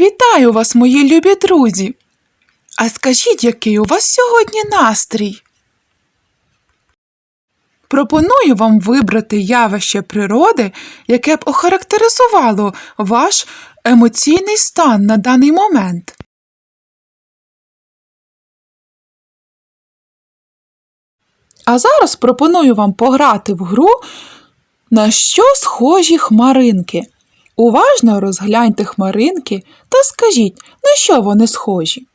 Вітаю вас, мої любі друзі! А скажіть, який у вас сьогодні настрій? Пропоную вам вибрати явище природи, яке б охарактеризувало ваш емоційний стан на даний момент. А зараз пропоную вам пограти в гру, на що схожі хмаринки. Уважно розгляньте хмаринки та скажіть, на що вони схожі.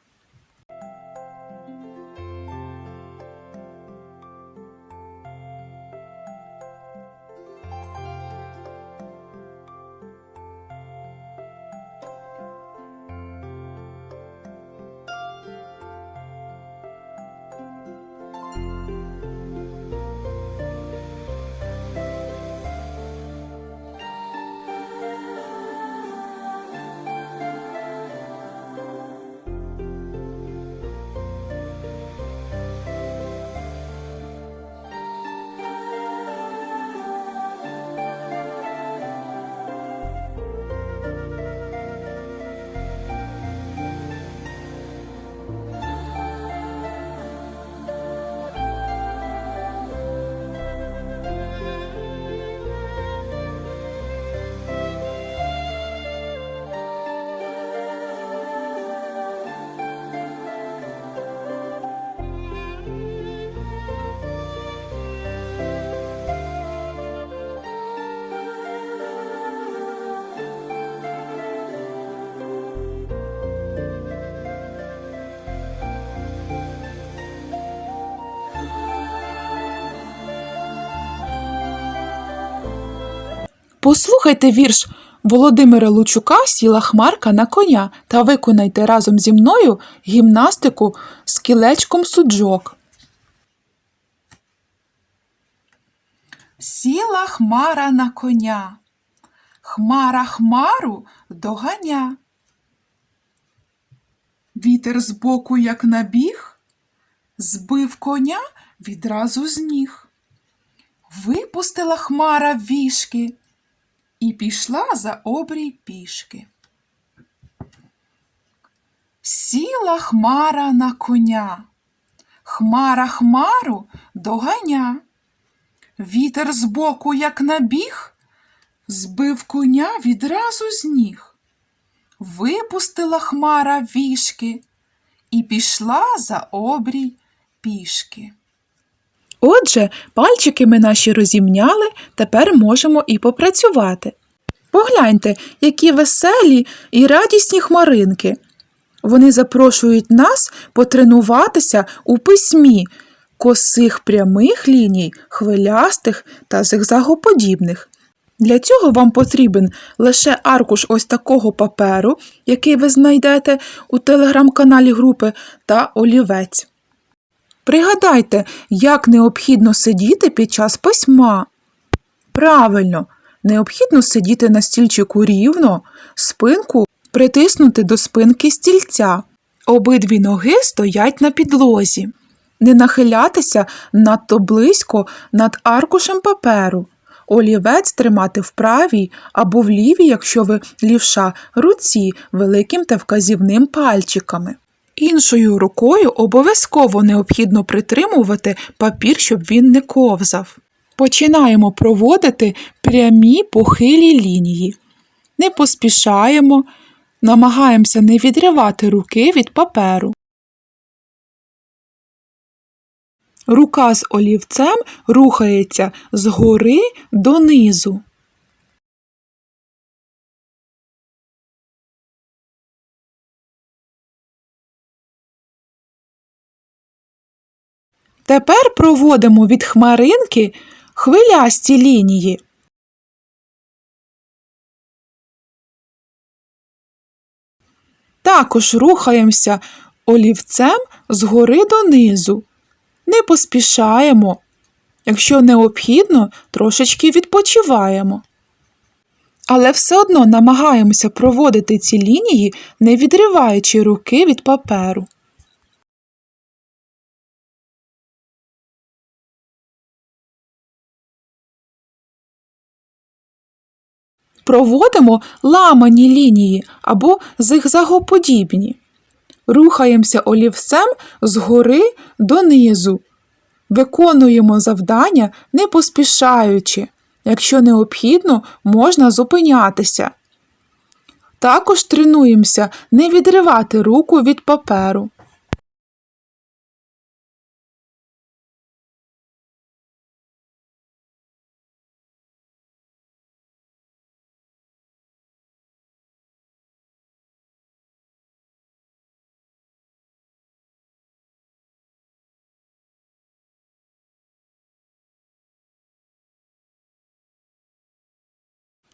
Послухайте вірш Володимира Лучука Сіла хмарка на коня та виконайте разом зі мною гімнастику з кілечком суджок. Сіла хмара на коня, хмара хмару доганя. Вітер збоку, як набіг, збив коня відразу з ніг. Випустила хмара вішки і пішла за обрій пішки. Сіла хмара на коня, хмара хмару доганя. Вітер збоку, як набіг, збив коня відразу з ніг. Випустила хмара вішки і пішла за обрій пішки. Отже, пальчики ми наші розімняли, тепер можемо і попрацювати. Погляньте, які веселі і радісні хмаринки. Вони запрошують нас потренуватися у письмі косих прямих ліній, хвилястих та зигзагоподібних. Для цього вам потрібен лише аркуш ось такого паперу, який ви знайдете у телеграм-каналі групи, та олівець. Пригадайте, як необхідно сидіти під час письма. Правильно, необхідно сидіти на стільчику рівно, спинку притиснути до спинки стільця. Обидві ноги стоять на підлозі. Не нахилятися надто близько над аркушем паперу. Олівець тримати в правій або в лівій, якщо ви лівша, руці великим та вказівним пальчиками. Іншою рукою обов'язково необхідно притримувати папір, щоб він не ковзав. Починаємо проводити прямі похилі лінії. Не поспішаємо, намагаємося не відривати руки від паперу. Рука з олівцем рухається згори донизу. Тепер проводимо від хмаринки хвилясті лінії. Також рухаємося олівцем згори донизу. Не поспішаємо. Якщо необхідно, трошечки відпочиваємо. Але все одно намагаємося проводити ці лінії, не відриваючи руки від паперу. Проводимо ламані лінії або зигзагоподібні. Рухаємося олівцем згори донизу. Виконуємо завдання не поспішаючи. Якщо необхідно, можна зупинятися. Також тренуємося не відривати руку від паперу.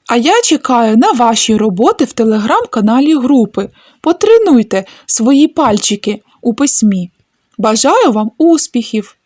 А я чекаю на ваші роботи в телеграм-каналі групи. Потренуйте свої пальчики у письмі. Бажаю вам успіхів!